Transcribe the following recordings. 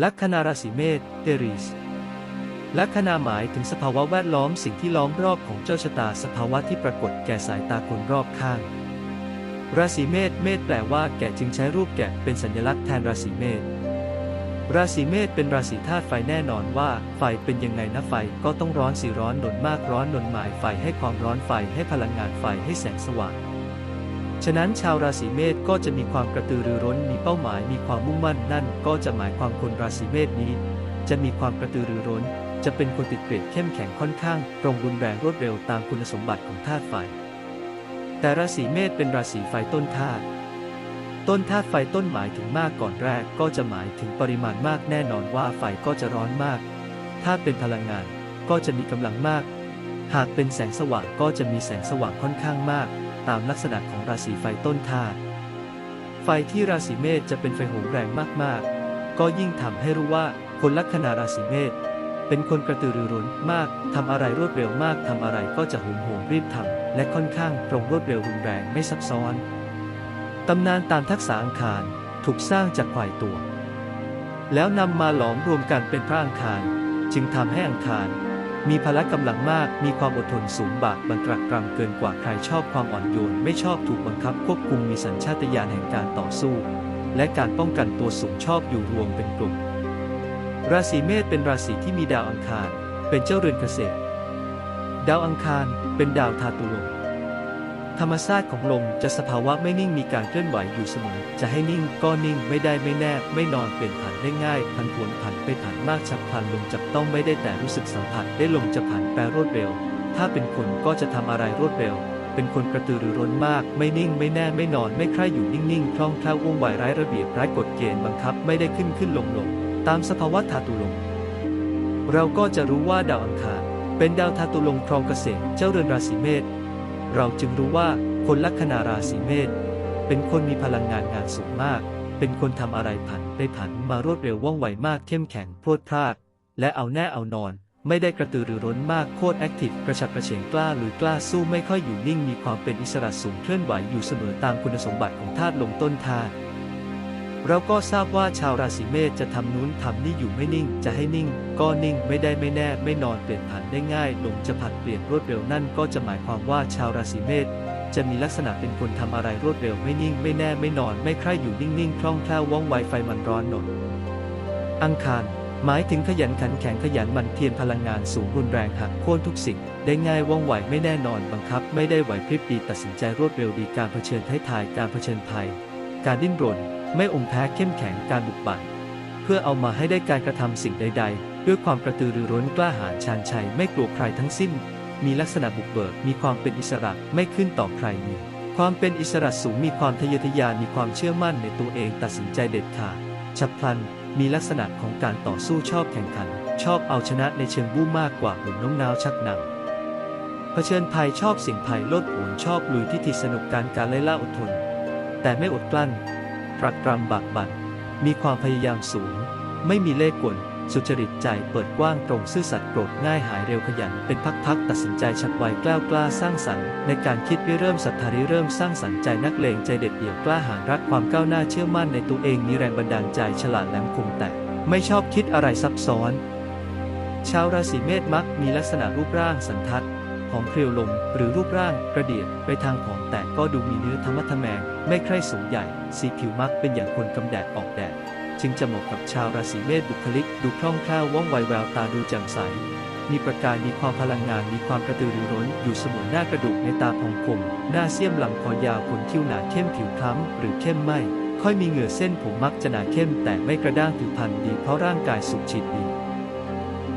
ลัคนาราศีเมษเดริสลัคนาหมายถึงสภาวะแวดล้อมสิ่งที่ล้อมรอบของเจ้าชะตาสภาวะที่ปรากฏแก่สายตาคนรอบข้าง ราศีเมษเมษแปลว่าแกะจึงใช้รูปแกะเป็นสัญลักษณ์แทนราศีเมษราศีเมษเป็นราศีธาตุไฟแน่นอนว่า ไฟเป็นยังไงนะไฟก็ต้องร้อนสิร้อนหนนมากร้อนหนนหมายไฟให้ความร้อนไฟให้พลังงานไฟให้แสงสว่าง ฉะนั้นชาวราศีเมษก็จะมีความกระตือรือร้น มีเป้าหมาย มีความมุ่งมั่นนั่น ก็จะหมายความคนราศีเมษนี้ จะมีความกระตือรือร้น จะเป็นคนติดเกรดเข้มแข็งค่อนข้าง ตรงรุนแรงรวดเร็วตามคุณสมบัติของธาตุไฟ แต่ราศีเมษเป็นราศีไฟต้นธาตุ ต้นธาตุไฟต้นหมายถึงมากก่อนแรกก็จะหมายถึงปริมาณมากแน่นอนว่าไฟก็จะร้อนมากถ้าเป็นพลังงานก็จะมีกำลังมาก หากเป็นแสงสว่างก็จะมีแสงสว่างค่อนข้างมาก ตามลักษณะของราศีไฟต้นธาตุไฟที่ราศีเมษจะเป็นไฟโหมแรงมากๆ ก็ยิ่งทำให้รู้ว่าคนลัคนาราศีเมษเป็นคนกระตือรือร้นมากทำอะไรรวดเร็วมากทำอะไรก็จะโหมโหมรีบทำและค่อนข้างตรงรวดเร็วรุนแรงไม่ซับซ้อน ตำนานตามทักษะอังคารถูกสร้างจากควายตัว แล้วนำมาหลอมรวมกันเป็นพระอังคาร จึงทำให้อังคาร มีพละกำลังมาก มีความอดทนสูงบากบันตรักกรำเกินกว่าใครชอบความอ่อนโยน ไม่ชอบถูกบังคับควบคุมมีสัญชาตญาณแห่งการต่อสู้ และการป้องกันตัวสูงชอบอยู่รวมเป็นกลุ่ม ราศีเมษเป็นราศีที่มีดาวอังคาร เป็นเจ้าเรือนเกษตร ดาวอังคารเป็นดาวธาตุลม ธรรมชาติของลมจะสภาวะไม่นิ่งมีการเคลื่อนไหวอยู่เสมอ จะให้นิ่งก็นิ่งไม่ได้ไม่แน่ไม่นอนเปลี่ยนผันได้ง่ายพันผวนผันไปผันมากฉับพลันลมจับต้องไม่ได้แต่รู้สึกสัมผัสได้ลมจะผันแปรรวดเร็ว ถ้าเป็นคนก็จะทำอะไรรวดเร็ว เป็นคนกระตือรือร้นมาก ไม่นิ่งไม่แน่ไม่นอนไม่ใคร่อยู่นิ่งๆคล่องแคล่วว่องไวไร้ระเบียบไร้กฎเกณฑ์บังคับไม่ได้ขึ้นขึ้นลงลงตามสภาวะธาตุลมเราก็จะรู้ว่าดาวอังคารเป็นดาวธาตุลมครองเกษตรเจ้าเรือนราศีเมษ เราจึงรู้ว่าคนลัคนาราศีเมษเป็นคนมีพลังงานงานสูงมาก เป็นคนทำอะไรผันไปผันมารวดเร็วว่องไวมากเข้มแข็งโพรดพลาด และเอาแน่เอานอนไม่ได้กระตือรือร้นมากโคตรแอคทีฟกระฉับกระเฉงกล้าลุยกล้าสู้ไม่ค่อยอยู่นิ่งมีความเป็นอิสระสูงเคลื่อนไหวอยู่เสมอตามคุณสมบัติของธาตุลงต้นธาตุ เราก็ทราบว่าชาวราศีเมษจะทำนู้นทำนี่อยู่ไม่นิ่ง จะให้นิ่ง ก็นิ่งไม่ได้ไม่แน่ไม่นอนเปลี่ยนผันได้ง่ายลมจะผัดเปลี่ยนรวดเร็วนั่นก็จะหมายความว่าชาวราศีเมษจะมีลักษณะเป็นคนทำอะไรรวดเร็วไม่นิ่ง ไม่แน่ไม่นอนไม่ใคร่อยู่นิ่งๆคล่องแคล่วว่องไวไฟมันร้อนหนนอังคารหมายถึงขยันขันแข็งขยันมันเพียรพลังงานสูงรุนแรงหักโค่นทุกสิ่ง ได้ง่ายว่องไวไม่แน่นอนบังคับ ไม่ได้ไหวพริบดีตัดสินใจรวดเร็วดีการเผชิญท้ายทายการเผชิญภัย การดิ้นรน ไม่อมแพ้เข้มแข็งการบุกบั่นเพื่อเอามาให้ได้การกระทำสิ่งใด ๆ ด้วยความกระตือรือร้นกล้าหาญชาญชัยไม่กลัวใครทั้งสิ้น มีลักษณะบุกเบิก มีความเป็นอิสระไม่ขึ้นต่อใครมีความเป็นอิสระสูงมีความทะเยอทะยานมีความเชื่อมั่นในตัวเองตัดสินใจเด็ดขาดฉับพลัน มีลักษณะของการต่อสู้ชอบแข่งขัน ชอบเอาชนะในเชิงบู้มากกว่าหุ่นน้องนาวชักนำเผชิญภัยชอบสิ่งภัยลดโผนชอบลุยที่ทีสนุกการการไล่ล่าอดทน แต่ไม่อดกลั้นตรักตรำบากบั่นมีความพยายามสูง ไม่มีเล่ห์กล สุจริตใจเปิดกว้างตรงซื่อสัตย์โกรธง่ายหายเร็วขยัน เป็นพักๆตัดสินใจฉับไวกล้ากล้าสร้างสรรค์ ในการคิดริเริ่มศรัทธาริเริ่มสร้างสรรค์ใจนักเลงใจเด็ดเดี่ยวกล้าหาญรักความก้าวหน้าเชื่อมั่นในตัวเองมีแรงบันดาลใจฉลาดแหลมคมแต่ไม่ชอบคิดอะไรซับซ้อน ชาวราศีเมษมักมีลักษณะรูปร่างสันทัด ผอมเพรียวลงหรือรูปร่างกระเดียดไปทางผอมแต่ก็ดูมีเนื้อธรรมะทะแมง ไม่ใคร่สูงใหญ่ สีผิวมักเป็นอย่างคนกำแดดออกแดด จึงจะเหมาะกับชาวราศีเมษบุคลิก ดูคล่องแคล่วว่องไวแววตาดูแจ่มใส มีประกายมีความพลังงานมีความกระตือรือร้น อยู่เสมอหน้ากระดูกในตาพองคมหน้าเสี้ยมหลังคอยาวขนคิ้วหนาเข้มผิวคล้ำหรือเข้มไม่ค่อยมีเหงื่อเส้นผมมักจะหนาเข้มแต่ไม่กระด้างผิวพรรณดีเพราะร่างกายสุขฉีดดี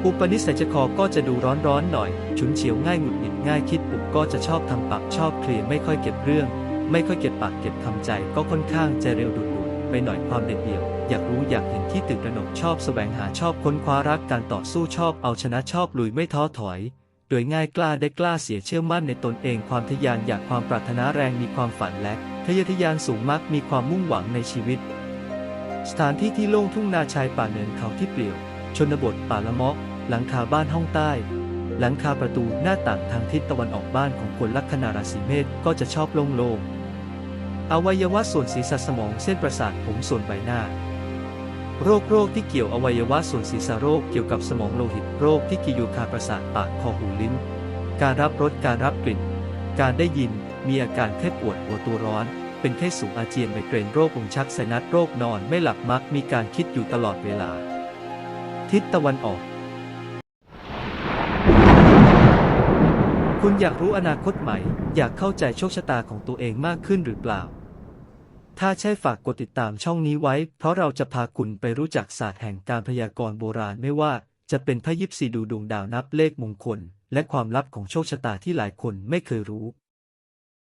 อุปนิสัยใจคอก็จะดูร้อนร้อนๆหน่อย ฉุนเฉียวง่ายหงุดหงิดง่ายคิดปุบก็จะชอบทำปากชอบเคลียร์ไม่ค่อยเก็บเรื่อง ไม่ค่อยเก็บปากเก็บคำใจก็ค่อนข้างใจเร็วดุดๆไปหน่อยความเด็ดเดี่ยว อยากรู้อยากเห็นที่ตื่นระหนกชอบแสวงหาชอบค้นคว้ารักการต่อสู้ชอบเอาชนะชอบลุยไม่ท้อถอย โดยง่ายกล้าได้กล้าเสียเชื่อมั่นในตนเองความทะยานอยากความปรารถนาแรงมีความฝันและทะเยอทะยานสูงมักมีความมุ่งหวังในชีวิต สถานที่ที่โล่งทุ่งนาชายป่าเนินเขาที่เปลี่ยว ชนบทป่าละมาะ หลังคาบ้านห้องใต้ หลังคาประตูหน้าต่างทางทิศตะวันออกบ้านของคนลัคนาราศีเมษก็จะชอบโล่งๆ อวัยวะส่วนศีรษะสมองเส้นประสาทผมส่วนใบหน้า โรคโรคที่เกี่ยวอวัยวะส่วนศีรษะโรคเกี่ยวกับสมองโลหิตโรคที่เกี่ยวกับประสาทปากคอหูลิ้น การรับรสการรับกลิ่น การได้ยินมีอาการแค่ปวดหัวตัวร้อนเป็นไข้สูงอาเจียนไมเกรนโรคลมชักไซนัสโรคนอนไม่หลับมักมีการคิดอยู่ตลอดเวลา ทิศตะวันออก คุณอยากรู้อนาคตไหม อยากเข้าใจโชคชะตาของตัวเองมากขึ้นหรือเปล่า ถ้าใช่ฝากกดติดตามช่องนี้ไว้ เพราะเราจะพาคุณไปรู้จักศาสตร์แห่งการพยากรณ์โบราณไม่ว่า จะเป็นพระยิปซีดูดวงดาวนับเลขมงคล และความลับของโชคชะตาที่หลายคนไม่เคยรู้